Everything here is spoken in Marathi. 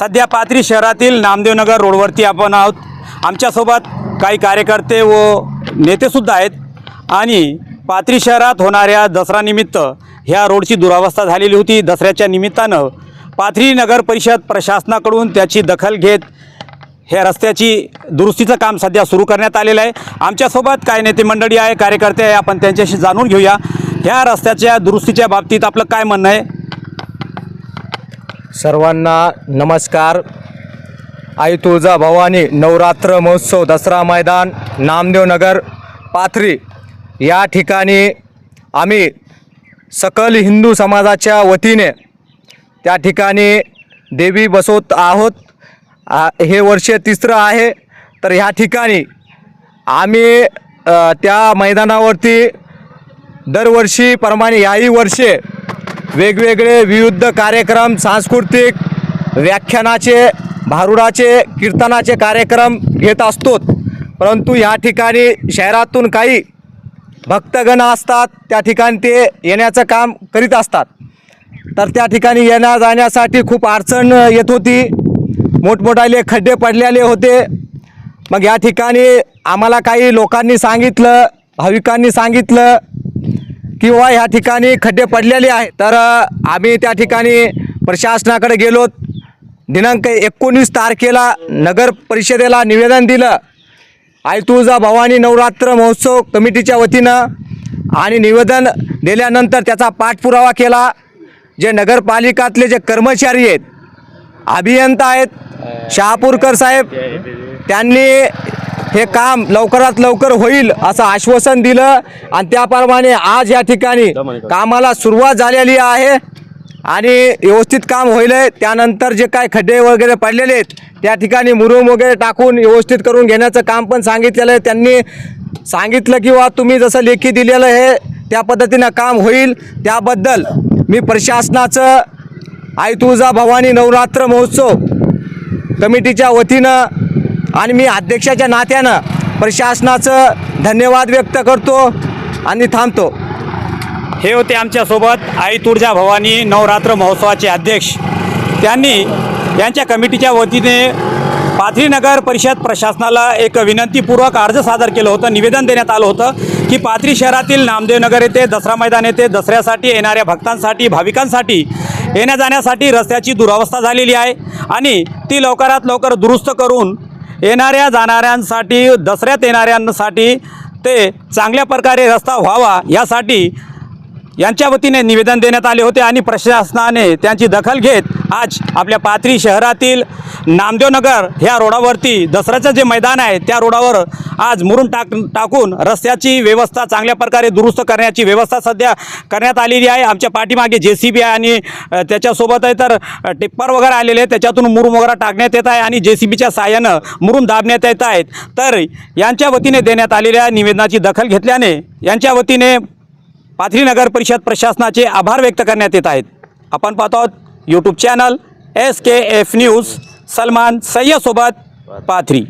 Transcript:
सध्या पाथरी शहरातील नामदेवनगर रोडवरती आपण आहोत. आमच्यासोबत काही कार्यकर्ते व नेतेसुद्धा आहेत. आणि पाथरी शहरात होणाऱ्या दसऱ्यानिमित्त ह्या रोडची दुरावस्था झालेली होती. दसऱ्याच्या निमित्तानं पाथरी नगर परिषद प्रशासनाकडून त्याची दखल घेत ह्या रस्त्याची दुरुस्तीचं काम सध्या सुरू करण्यात आलेलं आहे. आमच्यासोबत काय नेते मंडळी आहे कार्यकर्ते आहे. आपण त्यांच्याशी जाणून घेऊया. ह्या रस्त्याच्या दुरुस्तीच्या बाबतीत आपलं काय म्हणणं आहे? सर्वांना नमस्कार. आई तुळजा भवानी नवरात्र महोत्सव दसरा मैदान नामदेवनगर पाथरी. या ठिकाणी आम्ही सकल हिंदू समाजाच्या वतीने त्या ठिकाणी देवी बसवत आहोत. आ- हे वर्ष तिसरं आहे. तर ह्या ठिकाणी आम्ही त्या मैदानावरती दरवर्षीप्रमाणे याही वर्षे वेगवेगळे विविध कार्यक्रम सांस्कृतिक व्याख्यानाचे भारुडाचे कीर्तनाचे कार्यक्रम घेत असतो परंतु या ठिकाणी शहरातून काही भक्तगण असतात त्या ठिकाणी ते येण्याचं काम करीत असतात. तर त्या ठिकाणी येण्या जाण्यासाठी खूप अडचण येत होती. मोठमोठाले खड्डे पडलेले होते. मग या ठिकाणी आम्हाला काही लोकांनी सांगितलं भाविकांनी सांगितलं. किंवा ह्या ठिकाणी खड्डे पडलेले आहे तर आम्ही त्या ठिकाणी प्रशासनाकडे गेलो. दिनांक एकोणीस तारखेला नगर परिषदेला निवेदन दिलं. आई तुळजा भवानी नवरात्र महोत्सव कमिटीच्या वतीनं आणि निवेदन दिल्यानंतर त्याचा पाठपुरावा केला. जे नगरपालिकातले जे कर्मचारी आहेत अभियंता आहेत शहापूरकर साहेब त्यांनी हे काम लवकरात लवकर होईल असं आश्वासन दिलं. आणि त्याप्रमाणे आज या ठिकाणी कामाला सुरुवात झालेली आहे. आणि व्यवस्थित काम होईल. त्यानंतर जे काय खड्डे वगैरे पडलेले आहेत त्या ठिकाणी मुरुम वगैरे टाकून व्यवस्थित करून घेण्याचं काम पण सांगितलेलं आहे. त्यांनी सांगितलं किंवा तुम्ही जसं लेखी दिलेलं आहे त्या पद्धतीनं काम होईल. त्याबद्दल मी प्रशासनाचं आई तुळजा भवानी नवरात्र महोत्सव कमिटीच्या वतीनं आणि मी अध्यक्षाच्या नात्यानं प्रशासनाचं धन्यवाद व्यक्त करतो आणि थांबतो. हे होते आमच्यासोबत आई तुळजा भवानी नवरात्र महोत्सवाचे अध्यक्ष. त्यांनी यांच्या कमिटीच्या वतीने पाथरी नगर परिषद प्रशासनाला एक विनंतीपूर्वक अर्ज सादर केलं होतं निवेदन देण्यात आलं होतं की पाथरी शहरातील नामदेवनगर येथे दसरा मैदान येथे दसऱ्यासाठी येणाऱ्या भक्तांसाठी भाविकांसाठी येण्या जाण्यासाठी रस्त्याची दुरावस्था झालेली आहे आणि ती लवकरात लवकर दुरुस्त करून येणाऱ्या जाणाऱ्यांसाठी दसऱ्यात येणाऱ्यांसाठी ते चांगल्या प्रकारे रस्ता व्हावा यासाठी यांच्या वतीने निवेदन देण्यात आले होते आणि प्रशासनाने त्यांची दखल घेत आज आपल्या पाथरी शहरातील नामदेवनगर ह्या रोडावरती दसऱ्याचं जे मैदान आहे त्या रोडावर आज मुरून टाक टाकून रस्त्याची व्यवस्था चांगल्या प्रकारे दुरुस्त करण्याची व्यवस्था सध्या करण्यात आलेली आहे. आमच्या पाठीमागे जे सी बी आहे आणि त्याच्यासोबत आहे तर टिप्पर वगैरे आलेले त्याच्यातून मुरुम वगैरे टाकण्यात येत आहे आणि जे सी बीच्या साहाय्यानं मुरुम दाबण्यात येत आहेत. तर यांच्या वतीने देण्यात आलेल्या निवेदनाची दखल घेतल्याने यांच्या वतीने पाथरी नगर परिषद प्रशासनाचे आभार व्यक्त करण्यात येत आहेत. आपण पाहतो आहोत YouTube channel S K F news Salman सय्यदसोबत Pathri.